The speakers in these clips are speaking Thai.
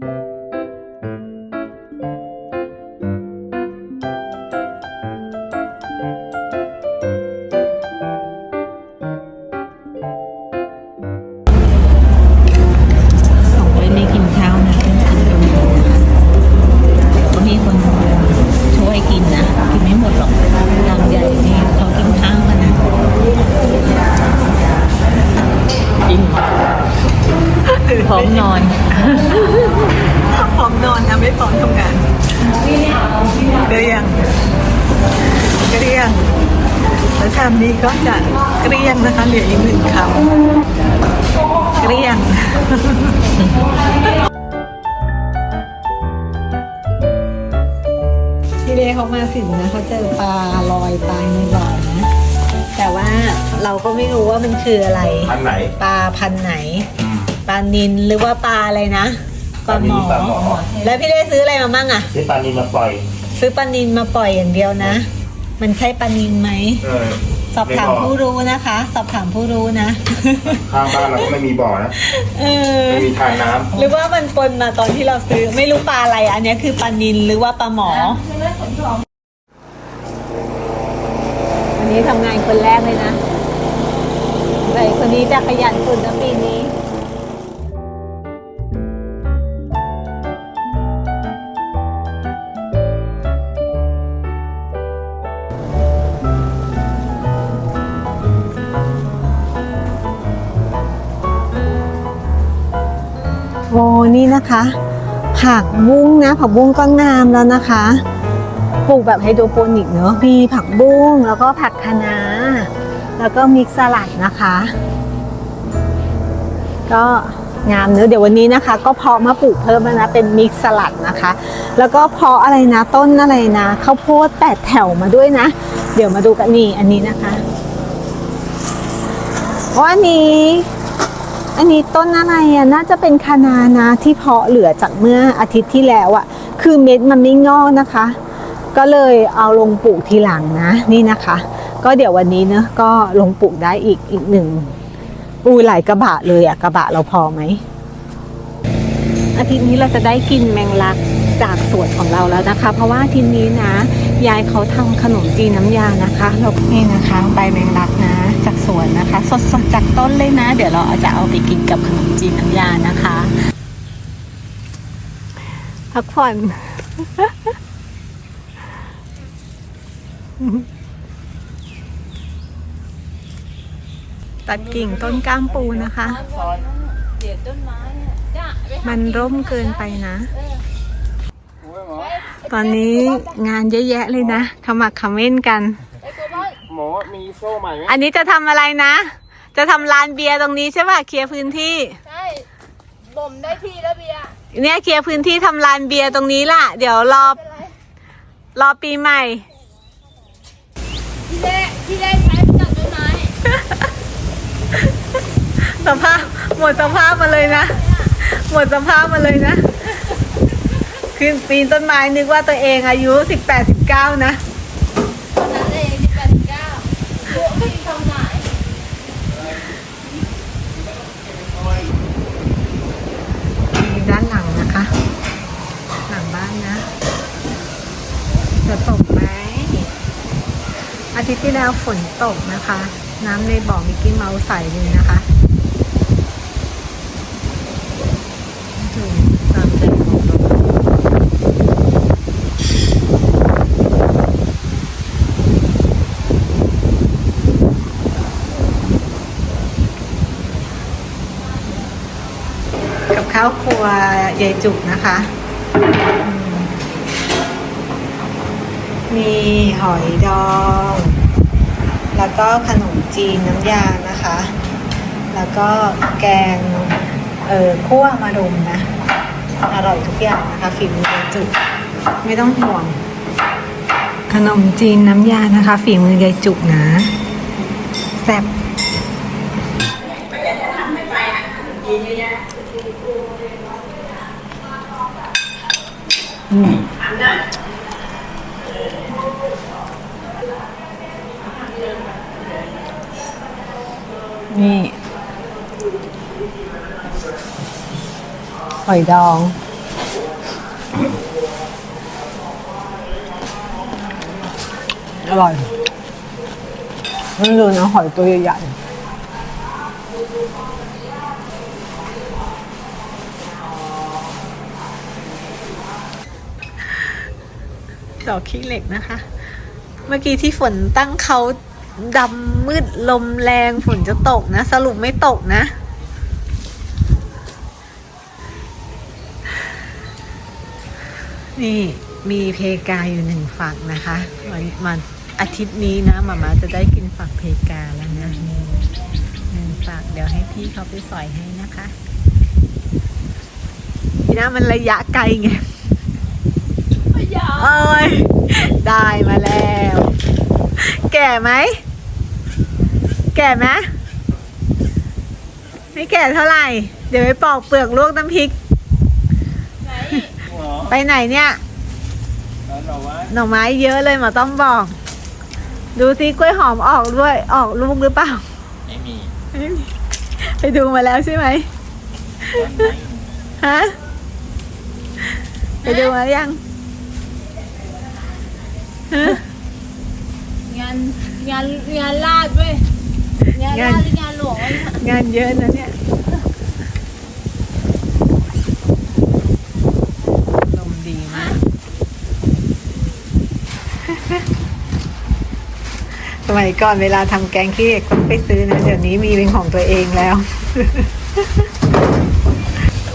ส แล้วชามนี้ก็จะเกลี้ยงนะคะ เหลืออีกหนึ่งคำเกลี้ยงพี่เลเขามาถึงนะเขาเจอปลาลอยตายในบ่อนะ แต่ว่าเราก็ไม่รู้ว่ามันคืออะไรพันไหนปลาพันธุ์ไหน ปลานินหรือว่าปลาอะไรนะปลาหมอปลาหมอแล้วพี่ได้ซื้ออะไรมาบ้างอะซื้อปลานิลมาปล่อย ซื้อปลานินมาปล่อยอย่างเดียวนะ มันใช่ปลานินไหมเออ สอบถามผู้รู้นะคะ สอบถามผู้รู้นะ ข้างบ้านเราก็ไม่มีบ่อนะเออ ไม่มีทานน้ำหรือว่ามันปนมาตอนที่เราซื้อไม่รู้ปลาอะไรอันเนี้ยคือปลานินหรือว่าปลาหมอ อันนี้ทำงานคนแรกเลยนะแต่คนนี้จะขยันสุดนะปีนี้ นี่นะคะ ผักบุ้งนะ ผักบุ้งก็งามแล้วนะคะ ปลูกแบบไฮโดรโปนิกเนอะมีผักบุ้งแล้วก็ผักคะน้า แล้วก็มิกซ์สลัดนะคะ ก็งามเนอะเดี๋ยววันนี้นะคะ ก็เพาะมาปลูกเพิ่มแล้วนะเป็นมิกซ์สลัดนะคะ แล้วก็เพาะอะไรนะต้นอะไรนะข้าวโพดแปดแถวมาด้วยนะ เดี๋ยวมาดูกันนี่อันนี้นะคะวันนี้ อันนี้ต้นอะไรอะน่าจะเป็นคะนานะที่เพาะเหลือจากเมื่ออาทิตย์ที่แล้วอะ คือเม็ดมันไม่งอกนะคะ ก็เลยเอาลงปลูกทีหลังนะนี่นะคะ ก็เดี๋ยววันนี้เนอะก็ลงปลูกได้อีกอีกหนึ่งอูหลายกระบะเลยอะกระบะเราพอไหมอาทิตย์นี้เราจะได้กินแมงลัก จากสวนของเราแล้วนะคะ เพราะว่าทิตย์นี้นะ ยายเขาทำขนมจีนน้ำยานะคะล้วนี่นะคะใบแมงลักนะ จากสวนนะคะ สดๆจากต้นเลยนะ เดี๋ยวเราจะเอาไปกินกับขนมจีนน้ำยานะคะพักผ่อนตัดกิ่งต้นก้ามปูนะคะ มันร่มเกินไปนะ ตอนนี้งานเยอะแยะเลยนะขมักเขม้นกัน หมอมีโซ่ใหม่ไหมอันนี้จะทำอะไรนะ จะทำลานเบียร์ตรงนี้ใช่ป่ะเคลียร์พื้นที่ ใช่บ่มได้ที่แล้วเบียร์เนี่ยเคลียร์พื้นที่ทำลานเบียร์ตรงนี้ล่ะ เดี๋ยวรอเป็นไรรอปีใหม่ ที่แรกที่แรกใช้ตัดต้นไม้สภาพหมดสภาพมาเลยนะ หมดสภาพมาเลยนะ ขึ้นปีนต้นไม้นึกว่าตัวเองอายุสิบแปดสิบเก้านะตอนนั้นเองที่แปดสิบเก้าพวกที่ทำไหนมีด้านหลังนะคะ หลังบ้านนะ จะตกไหมอาทิตย์ที่แล้วฝนตกนะคะ น้ำในบ่อมิกกี้เมาส์ใสเลยนะคะดูตามใจของเรากับข้าวครัว ยายจุกนะคะมมีหอยดอง แล้วก็ขนมจีนน้ำยานะคะ แล้วก็แกง เอ่อคั่วมารุมนะ อร่อยทุกอย่างนะคะฝีมือยายจุก ไม่ต้องห่วง ขนมจีนน้ำยานะคะ ฝีมือยายจุกนะแซ่บ นี่หอยดอง อร่อยมันดูนะหอยตัวใหญ่ ดอกขี้เหล็กนะคะ เมื่อกี้ที่ฝนตั้งเขาดำมืดลมแรงฝนจะตกนะ สรุปไม่ตกนะนี่มีเพกาอยู่หนึ่งฝักนะคะวันมันอาทิตย์นี้นะมามาจะได้กินฝักเพกาแล้วนะหนึ่งฝักเดี๋ยวให้พี่เขาไปสอยให้นะคะพี่นะมันระยะไกลไง เอ้ยได้มาแล้ว แก่ไหม แก่ไหมไม่แก่เท่าไหร่ เดี๋ยวไปปอกเปลือกลวกน้ำพริก ไปไหนเนี่ยหน่อไม้เยอะเลยหมอต้องบอก ดูซิกล้วยหอมออกด้วย ออกลูกหรือเปล่า ไม่มี ไปดูมาแล้วใช่ไหมฮะ ไปดูมายังฮะ งานงานงานลาดเว้ยงานลาดหรืองานหลวงวะเนี่ยงานเยอะนะเนี่ยลมดีมากสมัยก่อนเวลาทำแกงขี้เหล็กต้องไปซื้อนะ เดี๋ยวนี้มีเป็นของตัวเองแล้ว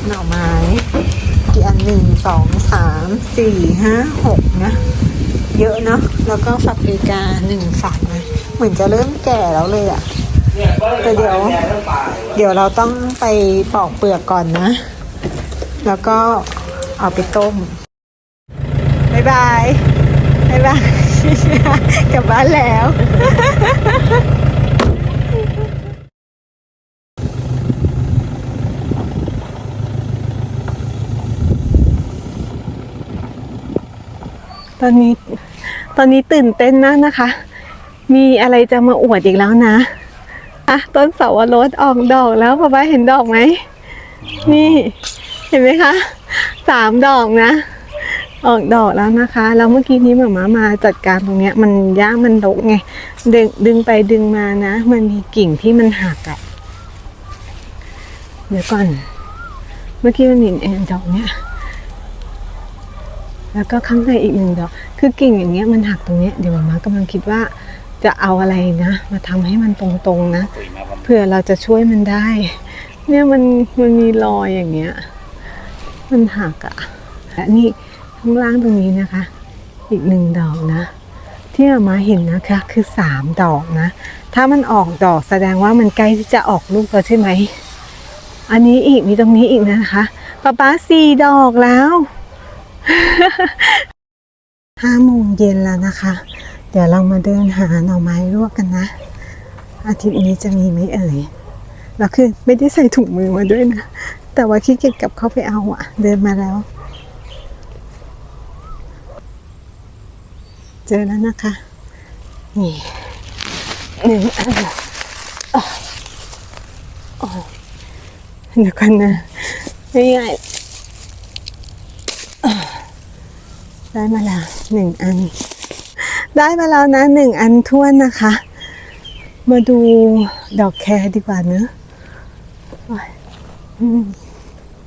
หน่อไม้กี่อันหนึ่งสองสามสี่ห้าหกนะ เยอะเนาะแล้วก็ฝักเพกาหนึ่งฝักนะเหมือนจะเริ่มแก่แล้วเลยอะแต่เดี๋ยว เดี๋ยวเราต้องไปปอกเปลือกก่อนนะ แล้วก็เอาไปต้มบายบายบายบายกลับบ้านแล้ว ตอนนี้ ตอนนี้ตื่นเต้นมากนะคะ มีอะไรจะมาอวดอีกแล้วนะอะต้นเสาวรสออกดอกแล้วป้าป้าเห็นดอกไหม นี่ เห็นไหมคะสามดอกนะ ออกดอกแล้วนะคะ แล้วเมื่อกี้นี้หมามามาจัดการตรงเนี้ย มันย่ามันรกไงดึงดึงไปดึงมานะ มันมีกิ่งที่มันหักอะ่ะเดี๋ยวก่อน เมื่อกี้มันมีเอ็นดอกเนี้ย แล้วก็ข้างในอีกหนึ่งดอก คือกิ่งอย่างเงี้ยมันหักตรงเนี้ยเดี๋ยวหมามากำลังคิดว่าจะเอาอะไรนะ มาทำให้มันตรงๆนะเผื่อเราจะช่วยมันได้ เนี่ยมันมันมีรอยอย่างเงี้ย มันหักอะ่ะและนี่ข้างล่างตรงนี้นะคะ อีกหนึ่งดอกนะ ที่เอามาเห็นนะคะคือสามดอกนะ ถ้ามันออกดอกแสดงว่ามันใกล้ที่จะออกลูกแล้วใช่ไหมอันนี้อีกมีตรงนี้อีกนะคะป้าป้าสี่ดอกแล้ว ห้าโมงเย็นแล้วนะคะ เดี๋ยวเรามาเดินหาหน่อไม้ลวกกันนะ อาทิตย์นี้จะมีไหมเอ่ยแล้วคือไม่ได้ใส่ถุงมือมาด้วยนะ แต่ว่าขี้เกียจกลับเข้าไปเอาอะเดินมาแล้ว เจอแล้วนะคะ นี่หนึ่งอันอ๋ออ๋อเดี๋ยวกันนะไม่ง่ายะ ได้มาแล้วหนึ่งอัน ได้มาแล้วนะหนึ่งอันท้วนนะคะ มาดูดอกแครดีกว่าเนอะ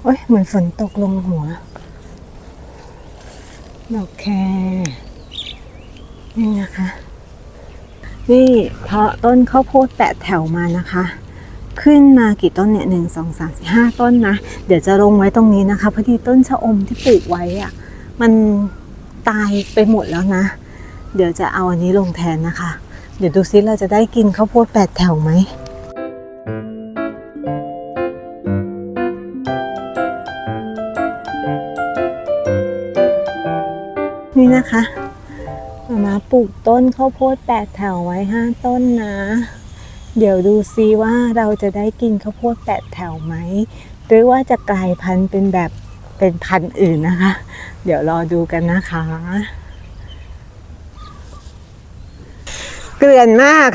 โอ้ยเหมือนฝนตกลงหัว ดอกแครนี่นะคะ นี่เพาะต้นข้าวโพดแปดแถวมานะคะขึ้นมากี่ต้นเนี่ยหนึ่งสองสามสี่ห้าต้นนะ เดี๋ยวจะลงไว้ตรงนี้นะคะ พอดีต้นชะอมที่ปลูกไว้อะมัน ตายไปหมดแล้วนะ เดี๋ยวจะเอาอันนี้ลงแทนนะคะ เดี๋ยวดูซิเราจะได้กินข้าวโพดแปดแถวไหมนี่นะคะมามาปลูกต้นข้าวโพดแปดแถวไว้ห้าต้นนะ เดี๋ยวดูซิว่าเราจะได้กินข้าวโพดแปดแถวไหม หรือว่าจะกลายพันธุ์เป็นแบบ เป็นพันธุ์อื่นนะคะ เดี๋ยวรอดูกันนะคะ เกลื่อนมาก